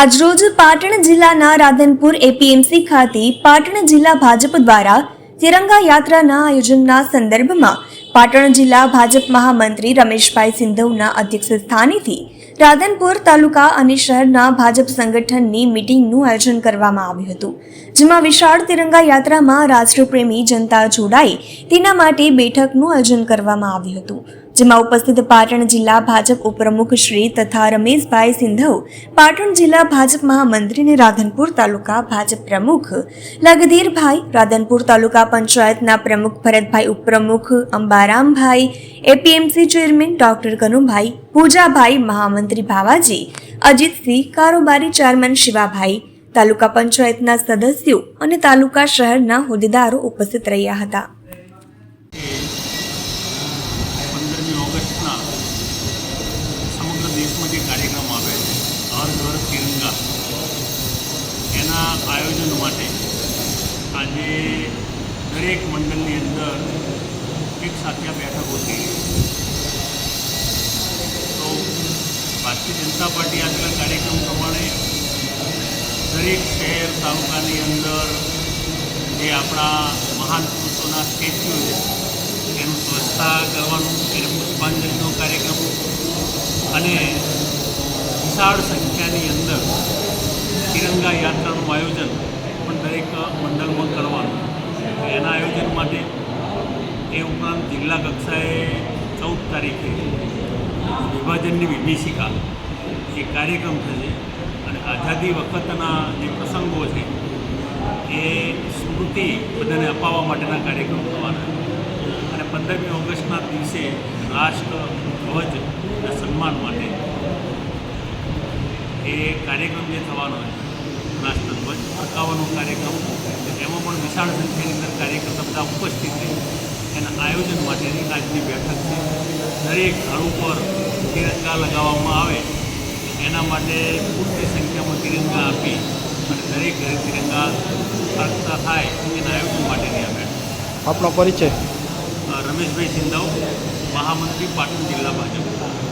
આજરોજ પાટણ જિલ્લાના રાધનપુર એપીએમસી ખાતે પાટણ જિલ્લા ભાજપ દ્વારા તિરંગા યાત્રાના આયોજનના સંદર્ભમાં પાટણ જિલ્લા ભાજપ મહામંત્રી રમેશભાઈ સિંધવના અધ્યક્ષ સ્થાનેથી રાધનપુર તાલુકા અને શહેરના ભાજપ સંગઠનની મીટિંગનું આયોજન કરવામાં આવ્યું હતું, જેમાં વિશાળ તિરંગા યાત્રામાં રાષ્ટ્રપ્રેમી જનતા જોડાય તેના માટે બેઠકનું આયોજન કરવામાં આવ્યું હતું. જેમાં ઉપસ્થિત પાટણ જિલ્લા ભાજપ ઉપપ્રમુખ શ્રી તથા રમેશભાઈ સિંધવ, પાટણ જિલ્લા ભાજપ મહામંત્રી અને રાધનપુર તાલુકા ભાજપ પ્રમુખ લગધીરભાઈ, રાધનપુર તાલુકા પંચાયતના પ્રમુખ ભરતભાઈ ઉપપ્રમુખ, Ambarambhai, APMC chairman doctor Kanubhai, Pujabhai મહામંત્રી ભાવાજી, અજીતસિંહ કારોબારી ચેરમેન શિવાભાઈ, તાલુકા પંચાયતના સદસ્યો અને તાલુકા શહેરના હોદ્દેદારો ઉપસ્થિત રહ્યા હતા. એના આયોજન માટે આજે દરેક મંડળની અંદર એક સાથે આ બેઠક હતી તો ભારતીય જનતા પાર્ટી આપેલા કાર્યક્રમ પ્રમાણે દરેક શહેર તાલુકાની અંદર જે આપણા મહાન પુરુષોના સ્ટેચ્યુ છે, એનું સ્વચ્છતા કરવાનું, એને પુષ્પાંજલિનો કાર્યક્રમ અને વિશાળ સંખ્યાની અંદર તિરંગા યાત્રાનું આયોજન પણ દરેક મંડળમાં કરવાનું એના આયોજન માટે એ ઉપરાંત જિલ્લા કક્ષાએ ચૌદ તારીખે વિભાજનની વિભીષિકા એ કાર્યક્રમ થશે અને આઝાદી વખતના જે પ્રસંગો છે એ સ્મૃતિ બધાને અપાવવા માટેના કાર્યક્રમ થવાના અને પંદરમી ઓગસ્ટના દિવસે રાષ્ટ્ર ધ્વજના સન્માન માટે એ કાર્યક્રમ જે થવાનો છે રાષ્ટ્રધ્વજ ફરકાવવાનો કાર્યક્રમ એમાં પણ વિશાળ સંખ્યાની અંદર કાર્યકર્તા બધા ઉપસ્થિત રહે. એના આયોજન માટેની આજની બેઠક છે. દરેક ઘર ઉપર તિરંગા લગાવવામાં આવે એના માટે પૂરતી સંખ્યામાં તિરંગા આપી અને દરેક ઘરે તિરંગા ફરકતા થાય એના આયોજન માટેની આ બેઠક આપનો પરિચય? રમેશભાઈ સિંધાવ મહામંત્રી પાટણ જિલ્લા ભાજપ.